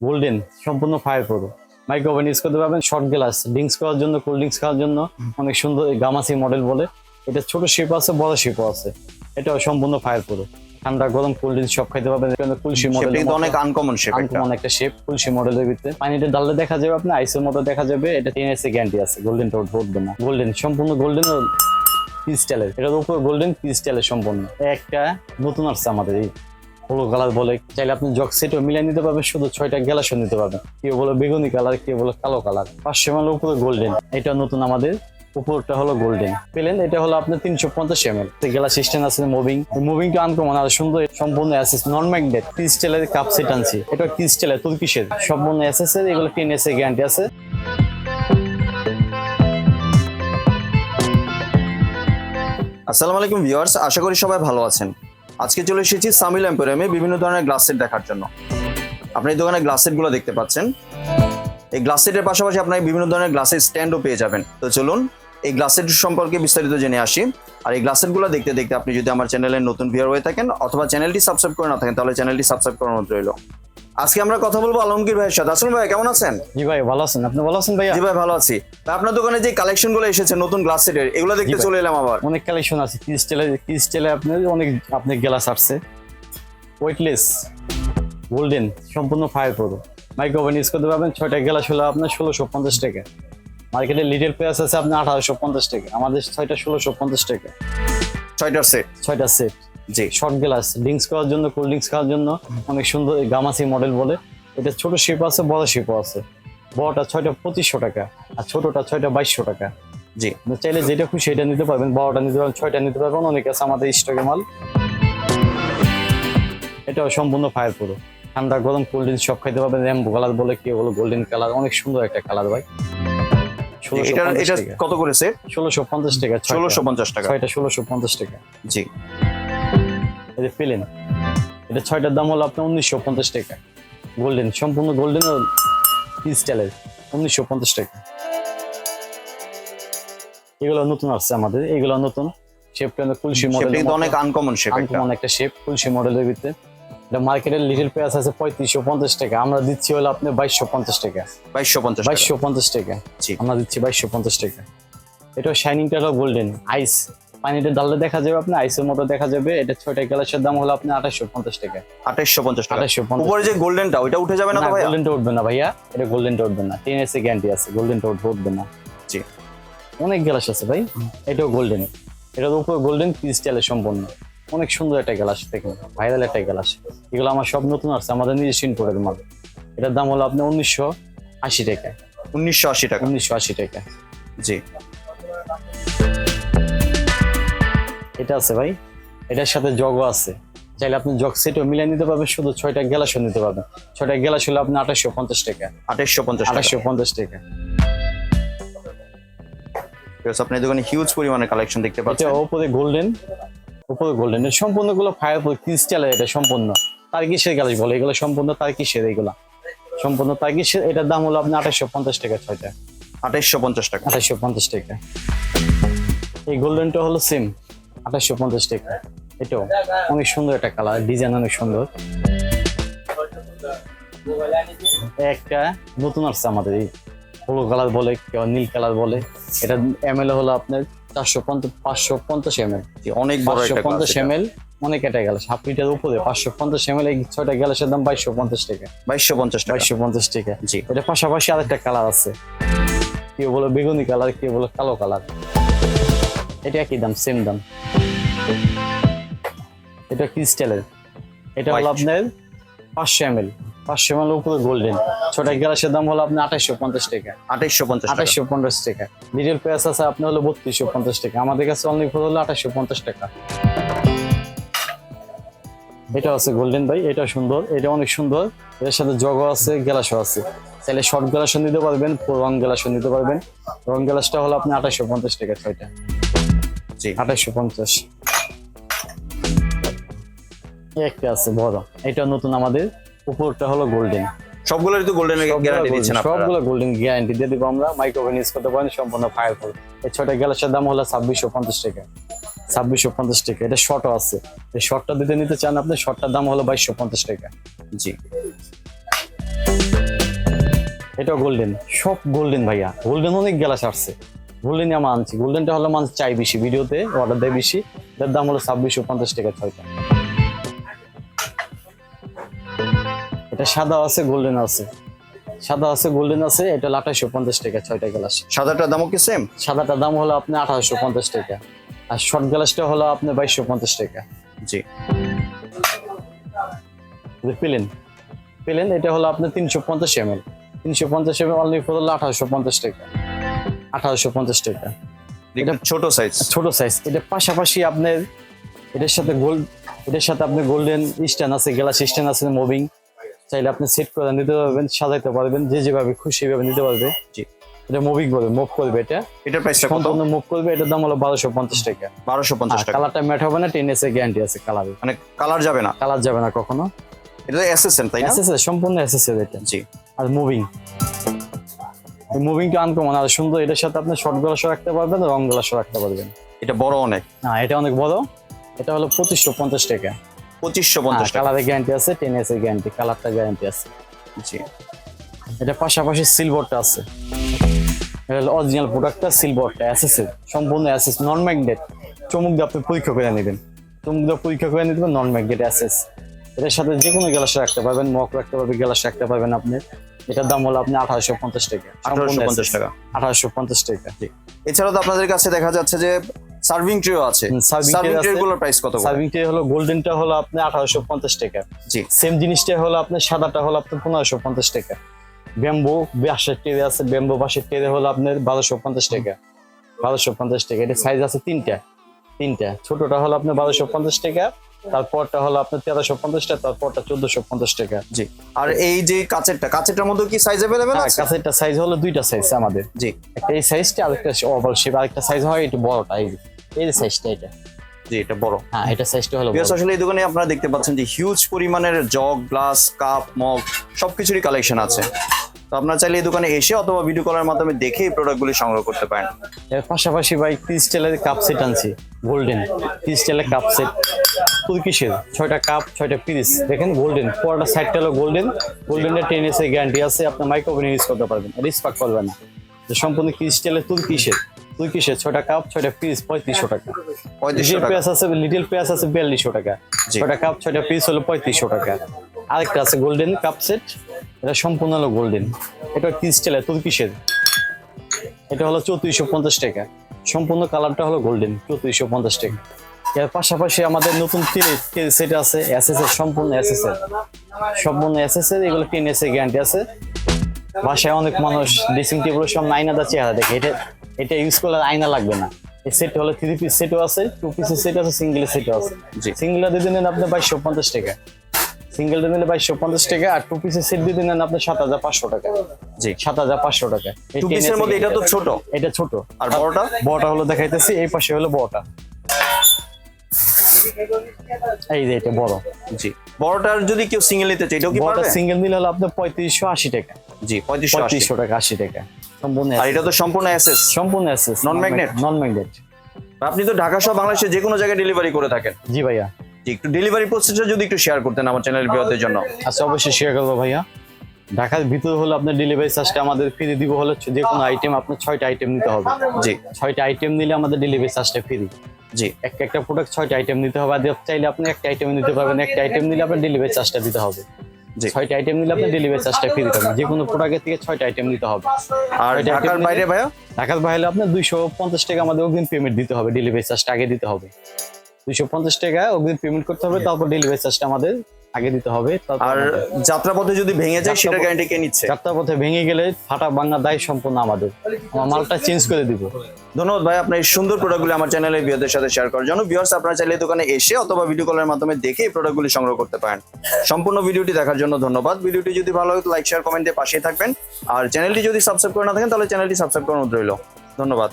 Golden সম্পূর্ণ fire pro micro oven use করতে পারবেন শর্ট গ্লাস ড্রিঙ্কস করার জন্য কোল্ড ড্রিঙ্কস খাওয়ার জন্য অনেক সুন্দর গামাসি মডেল বলে। এটা ছোট শেপ আছে বড় শেপও আছে। এটাও সম্পূর্ণ ফায়ার প্রো ঠান্ডা গরম কোল্ড ড্রিঙ্কস সব খাইতে পারবেন। এটা কুলসি মডেল কিন্তু অনেক আনকমন শেপ আনকমন একটা। শেপ কুলসি মডেলের ভিতরে। পানিতে ডাললে দেখা যাবে আপনার আইসের মতো দেখা যাবে। এটা টেন এসে গ্যারান্টি আছে গোল্ডেন টোট উঠবে না। গোল্ডেন সম্পূর্ণ গোল্ডেন ক্রিস্টালের এটার উপর গোল্ডেন ক্রিস্টালের সম্পূর্ণ। একটা নতুন আসছে আমাদের এই হলুদ কালার বলে, চাইলে আপনি জগ সেটও মিলিয়ে নিতে পারবেন, শুধু ছয়টা গ্যালাসও নিতে পারবেন। কেউ বলে বেগুনি কালার, কেউ বলে কালো কালার। পাঁচশো এমএল উপরে গোল্ডেন এটা নতুন আমাদের, উপরটা হলো গোল্ডেন পেলেন, এটা হলো আপনার তিনশো পঞ্চাশ এম এল গ্লাস সিস্টেম আছে মুভিং মুভিংটা আনকমন আর সুন্দর, সম্পূর্ণ অ্যাসেস নন ম্যাগনেট ক্রিস্টালের কাপ সেট আনছি। এটা ক্রিস্টালের তুর্কিশের সম্পূর্ণ অ্যাসেস এগুলো টেন এসে গ্যারান্টি আছে। আসসালামু আলাইকুম ভিউয়ার্স আশা করি সবাই ভালো আছেন। আজকে চলে এসেছি সামিল এম্পোরিয়ামে বিভিন্ন ধরনের গ্লাস সেট দেখার জন্য। আপনি এই দোকানে গ্লাস সেটগুলো দেখতে পাচ্ছেন। এই গ্লাস সেটের পাশাপাশি আপনার বিভিন্ন ধরনের গ্লাসের স্ট্যান্ডও পেয়ে যাবেন। তো চলুন এই গ্লাস সেট সম্পর্কে বিস্তারিত জেনে আসি। আর এই গ্লাস সেটগুলো দেখতে দেখতে আপনি যদি আমার চ্যানেলে নতুন ভিউয়ার হয়ে থাকেন অথবা চ্যানেলটি সাবস্ক্রাইব করে না থাকেন, তাহলে চ্যানেলটি সাবস্ক্রাইব করানো রইল। আজকে আমরা কথা বলব আলমগীর ভাইয়ের সাথে। আসুন ভাই কেমন আছেন? জি ভাই ভালো আছেন? আপনি ভালো আছেন ভাইয়া? জি ভাই ভালো আছি। তা আপনার দোকানে যে কালেকশনগুলো এসেছে নতুন গ্লাস সেটের এগুলো দেখতে চলে এলাম আবার। অনেক কালেকশন আছে। ক্রিস্টালে ক্রিস্টালে আপনার অনেক আপনি গ্লাস আসছে ওয়েটলেস গোল্ডেন সম্পূর্ণ fire pro micro oven use করতে পারবেন ছয়টা গ্লাস হলো আপনার ষোলোশো পঞ্চাশ টাকা। মার্কেটে লিডের প্রাইস আছে আপনার আঠারোশো পঞ্চাশ টাকা। আমাদের ছয়টা ষোলোশো পঞ্চাশ টাকা। ছয়টার সেট ছয়টা সেট জি শর্ট গ্লাস ড্রিঙ্কস করার জন্য কোল্ড ড্রিঙ্কস খাওয়ার জন্য অনেক সুন্দর গামাসি মডেল বলে। এটা ছোট শেপ আছে বড় শেপও আছে। বড়টা ছয়টা পঁচিশশো টাকা আর ছোটটা ছয়টা বাইশশো টাকা। জি চাইলে যেটা খুশি সেটা নিতে পারবেন বারোটা নিতে পারবেন ছয়টা নিতে পারবেন অনেক আছে আমাদের স্টকে মাল। এটাও সম্পূর্ণ ফায়ার পুরো ঠান্ডা গরম কোল্ড ড্রিঙ্কস সব খাইতে পারবেন র্যাম্বো কালার বলে কি হলো গোল্ডেন কালার অনেক সুন্দর একটা কালার ভাই। ষোলোশো এটা কত করে সেট ষোলোশো পঞ্চাশ টাকা ষোলোশো পঞ্চাশ টাকা। ষোলোশো পঞ্চাশ টাকা। জি। এটা পেলেন এটা ছয়টার দাম হলো আপনার উনিশশো পঞ্চাশ টাকা। গোল্ডেন সম্পূর্ণ গোল্ডেন ও ক্রিস্টালের উনিশশো পঞ্চাশ টাকা। এগুলো নতুন আসছে আমাদের এগুলো নতুন শেপটা কুলসি মডেল অনেক আনকমন শেপ আনকমন একটা শেপ কুলসি মডেলের ভিতরে। এটা মার্কেটের লিটল প্রাইস আছে পঁয়ত্রিশশো পঞ্চাশ টাকা। আমরা দিচ্ছি হলো আপনি বাইশশো পঞ্চাশ টাকা। বাইশশো পঞ্চাশ বাইশশো পঞ্চাশ টাকা। আমরা দিচ্ছি বাইশশো পঞ্চাশ টাকা। এটা শাইনিংটা হলো গোল্ডেন আইস পানিতে ডাললে দেখা যাবে আপনি আইসের মতো দেখা যাবে। এটা ছয়টা গ্লাসের দাম হলো আপনি আঠাশশো পঞ্চাশ টাকা। আঠাশশো পঞ্চাশ আঠাশশো পঞ্চাশ উপরে যে গোল্ডেনটা ওইটা উঠে যাবে না তো ভাইয়া? গোল্ডেনটা উঠবে না ভাইয়া। এটা গোল্ডেনটা উঠবে না। টেন এসে গ্যারান্টি আছে গোল্ডেনটা উঠবে উঠবে না। জি। অনেক গ্লাস আছে ভাই। এটাও গোল্ডেন। এটার উপর গোল্ডেন ক্রিস্টালের সম্পূর্ণ। অনেক সুন্দর একটা গ্লাস দেখুন। ভাইরাল একটা গ্লাস। এগুলো আমার সব নতুন আসছে আমাদের নিজস্ব ইনপোর্টের মাল। এটার দাম হলো আপনার উনিশশো আশি টাকা। উনিশশো আশি টাকা। উনিশশো আশি টাকা। জি। এটা আছে ভাই। এটার সাথে জগও আছে। চাইলে আপনি জগ সেটও মিলিয়ে নিতে পারবেন শুধু ছয়টা গ্লাসও নিতে পারবেন। ছয়টা গ্লাস হলে আপনি আঠাশশো পঞ্চাশ টাকা। আঠাশশো পঞ্চাশ আঠাশশো পঞ্চাশ টাকা। আপনি দোকানে হিউজ পরিমাণে কালেকশন দেখতে এটা পাচ্ছেন। উপরে গোল্ডেন উপরে গোল্ডেন এর সম্পূর্ণগুলো ফায়ার ক্রিস্টালের এটা সম্পূর্ণ। তার কিসের গ্যালাস বলে এগুলো সম্পূর্ণ তার কিসের এগুলা। সম্পূর্ণ তার কিসের এটার দাম হলো আপনি আঠাশশো পঞ্চাশ টাকা ছয়টা। আঠাশশো পঞ্চাশ টাকা। আঠাশশো পঞ্চাশ টাকা। এই গোল্ডেনটা হলো সেম আঠাশশো পঞ্চাশ টাকা। এটাও অনেক সুন্দর একটা কালার ডিজাইন অনেক সুন্দর। একটা নতুন আসছে আমাদের এই হলুদ কালার বলে কেউ নীল কালার বলে। এটা এম এল হলো আপনার চারশো পঞ্চাশ পাঁচশো পঞ্চাশ এম এল অনেক পাঁচশো পঞ্চাশ এম এল অনেক এটা গ্যালাস হাফ লিটার উপরে পাঁচশো পঞ্চাশ এম এল এই ছয়টা গ্যালাসের দাম বাইশশো পঞ্চাশ টাকা। বাইশশো পঞ্চাশ বাইশশো পঞ্চাশ টাকা। জি। এটা পাশাপাশি আরেকটা কালার আছে। কেউ বলে বেগুনি কালার কেউ বলে কালো কালার এটা একই দাম? সেম দাম। এটা ক্রিস্টালের এটা হলো. আপনার পাঁচশো এম এল পাঁচশো এম এল উপরে গোল্ডেন ছটা গ্লাসের দাম হলো আপনার আঠাশশো পঞ্চাশ টাকা। আঠাশশো পঞ্চাশ টাকা। আঠাশশো পঞ্চাশ টাকা। লিটল প্রাইস আছে আপনার হলো বত্রিশশো পঞ্চাশ টাকা। আমাদের কাছে অনলি হলো আঠাশশো পঞ্চাশ টাকা। এটা আছে গোল্ডেন ভাই এটা সুন্দর এটা অনেক সুন্দর। এর সাথে জগও আছে গ্লাসও আছে। চাইলে শর্ট গ্লাসও নিতে পারবেন রং গ্লাসও নিতে পারবেন। রং গ্লাসটা হলো আপনি আঠাশশো পঞ্চাশ টাকা ছয়টা। জি। আঠাশশো পঞ্চাশ। একটা আছে বড়। এটা নতুন আমাদের। উপরটা হলো গোল্ডেন সবগুলোরই তো গোল্ডেন গ্যারান্টি দিচ্ছেন আপনারা। সবগুলো গোল্ডেন গ্যারান্টি দিয়ে দিব আমরা। মাইক্রোওভেন ইউজ করতে পারেন সম্পূর্ণ ফায়ার ফুল এই ছয়টা গ্যালাসের দাম হলো ছাব্বিশশো পঞ্চাশ টাকা। ছাব্বিশশো পঞ্চাশ টাকা। এটা শর্টও আছে। এই শর্টটা দিতে নিতে চান আপনি শর্টটার দাম হলো বাইশশো পঞ্চাশ টাকা। জি। এটাও গোল্ডেন সব গোল্ডেন ভাইয়া। গোল্ডেন অনেক গ্লাস আসছে। গোল্ডেন আমরা আনছি। গোল্ডেনটা হলো মানুষ চাই বেশি ভিডিওতে অর্ডার দেয় বেশি। এটার দাম হলো ছাব্বিশশো পঞ্চাশ টাকা ছয়টা এটা সাদা আছে গোল্ডেন আছে। সাদা আছে গোল্ডেন আছে এটা হলো আঠাশশো পঞ্চাশ টাকা ছয়টা গ্লাস সাদাটার দামও কি সেম সাদাটার দাম হলো আপনার আঠারোশো পঞ্চাশ টাকা। আর শর্ট গ্লাসটা হলো আপনার বাইশশো পঞ্চাশ টাকা। জি। পেলেন পেলেন এটা হলো আপনার তিনশো পঞ্চাশ এম এল তিনশো পঞ্চাশ এম এল অনলি ফোর হলো আঠারোশো পঞ্চাশ টাকা। আঠারোশো পঞ্চাশ টাকা। এটা ছোট সাইজ ছোট সাইজ এটা পাশাপাশি আপনার এটার সাথে গোল্ড এটার সাথে আপনি গোল্ডেন স্ট্যান্ড আছে গ্লাস স্ট্যান্ড আছে মুভিং চাইলে আপনি সেট করে নিতে পারবেন সাজাইতে পারবেন যে যেভাবে খুশি ভাবে নিতে পারবে। জি। এটা মুভিং করবে মুভ করবে এটা। এটার প্রাইসটা কত? সম্পূর্ণ মুভ করবে এটার দাম হলো বারোশো পঞ্চাশ টাকা। বারোশো পঞ্চাশ টাকা। কালারটা ম্যাট হবে না টেন এস এর গ্যারান্টি আছে কালারে মানে কালার যাবে না? কালার যাবে না কখনো। এটা এসএসএন তাই না? এসএসএ সম্পূর্ণ এসএসএ এটা। জি। আর মুভিং মুভিংটা আনকমন আর সুন্দর এটার সাথে আপনি শর্ট গ্লাসও রাখতে পারবেন রং গ্লাসও রাখতে পারবেন। এটা বড় অনেক। না এটা অনেক বড়। এটা হলো পঁচিশশো পঞ্চাশ টাকা। পঁচিশশো পঞ্চাশ কালারের গ্যারান্টি আছে টেন এস এর গ্যারান্টি কালারটা গ্যারান্টি আছে। জি। এটা পাশাপাশি সিলভারটা আছে। অরিজিনাল প্রোডাক্টটা সিলভারটা অ্যাসেসের সম্পূর্ণ অ্যাসেস নন ম্যাগনেট চমুক দিয়ে আপনি পরীক্ষা করে নেবেন। চমুক দিয়ে পরীক্ষা করে নিতে নন ম্যাগনেট অ্যাসেস এটার সাথে যে কোনো গ্লাস রাখতে পারবেন মক রাখতে পারবেন গ্লাস রাখতে পারবেন আপনি। এটার দাম হলো আপনি আঠারোশো পঞ্চাশ টাকা। আঠারোশো পঞ্চাশ টাকা। আঠারোশো পঞ্চাশ টাকা। এছাড়াও তো আপনাদের কাছে দেখা যাচ্ছে যে সার্ভিং ট্রেও আছে। সার্ভিং। ট্রে গুলোর প্রাইস কত সার্ভিং ট্রে হলো গোল্ডেনটা হলো আপনি আঠারোশো পঞ্চাশ টাকা। জি। সেম জিনিসটা হলো আপনার সাদাটা হলো আপনার পনেরোশো পঞ্চাশ টাকা। ব্যাম্বো বাঁশের টেরে আছে ব্যাম্বো বাঁশের টেরে হলো আপনার বারোশো পঞ্চাশ টাকা। বারোশো পঞ্চাশ টাকা। এটা সাইজ আছে তিনটা। তিনটা। ছোটটা হলো আপনার বারোশো পঞ্চাশ টাকা। তারপরটা হলো আপনার তেরোশো পঞ্চাশ টাকা তারপরটা চোদ্দশো পঞ্চাশ টাকা। জি। আর এই যে কাচেরটা কাচেরটার মধ্যে কি সাইজ অ্যাভেলেবেল আছে? কাছেরটা সাইজ হলো দুইটা সাইজ আমাদের। জি। একটা এই সাইজটা আরেকটা ওভাল শেপ আরেকটা সাইজ হয় একটু বড়টা এই এই যে সাইজটা এটা। জি এটা বড়। হ্যাঁ এটা সাইজটা হলো আসলে এই দোকানে আপনারা দেখতে পাচ্ছেন যে হিউজ পরিমাণের জগ গ্লাস কাপ মগ সবকিছুরই কালেকশন আছে। তো আপনারা চাইলে এই দোকানে এসে অথবা ভিডিও কলের মাধ্যমে দেখে এই প্রোডাক্টগুলি সংগ্রহ করতে পারেন। এর পাশাপাশি ভাই ক্রিস্টালের কাপ সেট আনছি গোল্ডেন ক্রিস্টালের কাপ সেট তুর্কিশের। ছয়টা কাপ ছয়টা পিস দেখেন গোল্ডেন পুরোটা সাইডটা হলো গোল্ডেন গোল্ডেনের টেন এসে গ্যারান্টি আছে আপনার মাইক্রোওভেন ইউজ করতে পারবেন রিস্পাক করবে না। যে সম্পূর্ণ ক্রিস্টালের তুর্কিশের। তুর্কিশের ছয়টা কাপ ছয়টা পিস পঁয়ত্রিশশো টাকা। পঁয়ত্রিশশো লিটিল পেঁয়াজ আছে লিটিল পেঁয়াজ আছে বিয়াল্লিশশো টাকা। ছয়টা কাপ ছয়টা পিস হলো পঁয়ত্রিশশো টাকা। আরেকটা আছে গোল্ডেন কাপ সেট এটা সম্পূর্ণ হলো গোল্ডেন এটা ক্রিস্টালের তুর্কিশের। এটা হলো চৌত্রিশশো পঞ্চাশ টাকা। সম্পূর্ণ কালারটা হলো গোল্ডেন চৌত্রিশশো পঞ্চাশ টাকা। এর পাশাপাশি আমাদের নতুন সেট আছে এসএস এর সম্পূর্ণ এসএস এর। সম্পূর্ণ এসএস এর এগুলো টেন এস এর গ্যারান্টি আছে। বাসায় অনেক মানুষ ড্রেসিং টেবিলের সব আয়নাদার চেহারা দেখে। এটা এটা ইউজ করলে আয়না লাগবে না। এই সেট হলো থ্রি পিস সেটও আছে টু পিসের সেট আছে সিঙ্গেল সেটও আছে। সিঙ্গেল দিয়ে নেন আপনি বাইশশো পঞ্চাশ টাকা। সিঙ্গেলটা নিলে বাইশশো পঞ্চাশ টাকা আর টু পিসের সেট দিয়ে নেন আপনি সাত হাজার পাঁচশো টাকা। জি। সাত হাজার পাঁচশো টাকা। টু 10 পিসের মধ্যে এটা তো ছোট। এটা ছোট। আর বড়টা? বড়টা হলো দেখাইতেছি এই পাশে হলো বড়টা। এই যে এটা বড়। জি। বড়টার যদি কেউ সিঙ্গেল নিতে চাই কি পারবে? সিঙ্গেল নিলে হলো আপনার পঁয়ত্রিশশো আশি টাকা। জি পঁয়ত্রিশশো টাকা আশি টাকা। সম্পূর্ণ আর এটা তো সম্পূর্ণ এসএস সম্পূর্ণ আছে Non-magnet? নন ম্যাগনেট আপনি তো ঢাকা সহ বাংলাদেশে যে কোনো জায়গায় ডেলিভারি করে থাকেন। জি ভাইয়া। একটু ডেলিভারি প্রসেসটা যদি একটু শেয়ার করতেন আমার চ্যানেলের বিরোধের জন্য। আচ্ছা অবশ্যই শেয়ার করব ভাইয়া। ঢাকার ভিতরে হলো আপনার ডেলিভারি চার্জটা আমাদের ফ্রি দিব হলে যে কোনো আইটেম আপনার ছয়টা আইটেম নিতে হবে। জি। ছয়টা আইটেম নিলে আমাদের ডেলিভারি চার্জটা ফ্রি জি। একটা একটা প্রোডাক্ট ছয়টা আইটেম নিতে হবে আর চাইলে আপনি একটা আইটেম নিতে পারবেন একটা আইটেম নিলে আপনার ডেলিভারি চার্জটা দিতে হবে। জি। ছয়টা আইটেম নিলে আপনার ডেলিভারি চার্জটা ফ্রি হবে যে কোনো প্রোডাক্টের থেকে ছয়টা আইটেম নিতে হবে। আর ঢাকার বাইরে ভাইয়া? ঢাকার বাইরে আপনার দুইশো পঞ্চাশ টাকা আমাদের অগ্রিম পেমেন্ট দিতে হবে ডেলিভারি চার্জটা আগে দিতে হবে। দুইশো পঞ্চাশ টাকা অগ্রিম পেমেন্ট করতে হবে তারপর ডেলিভারি চার্জটা আমাদের আগে দিতে হবে। আর যাত্রাপথে যদি ভেঙে যায় সেটা যাত্রাপথ- গ্যারান্টি কে নিচ্ছে? যাত্রা পথে ভেঙে গেলে ফাটা বাংলা দায় সম্পূর্ণ আমাদের। আমার মালটা চেঞ্জ করে দিব। ধন্যবাদ ভাই আপনার এই সুন্দর প্রোডাক্টগুলি আমার চ্যানেলের বিয়ারদের সাথে শেয়ার করার জন্য। ভিউয়ার্স আপনারা চাইলে দোকানে এসে অথবা ভিডিও কলের মাধ্যমে দেখে এই প্রোডাক্টগুলি সংগ্রহ করতে পারেন। সম্পূর্ণ ভিডিওটি দেখার জন্য ধন্যবাদ। ভিডিওটি যদি ভালো হয় লাইক শেয়ার কমেন্টে পাশেই থাকবেন। আর চ্যানেলটি যদি সাবস্ক্রাইব করে না থাকেন তাহলে চ্যানেলটি সাবস্ক্রাইব করার অনুরোধ রইল। ধন্যবাদ।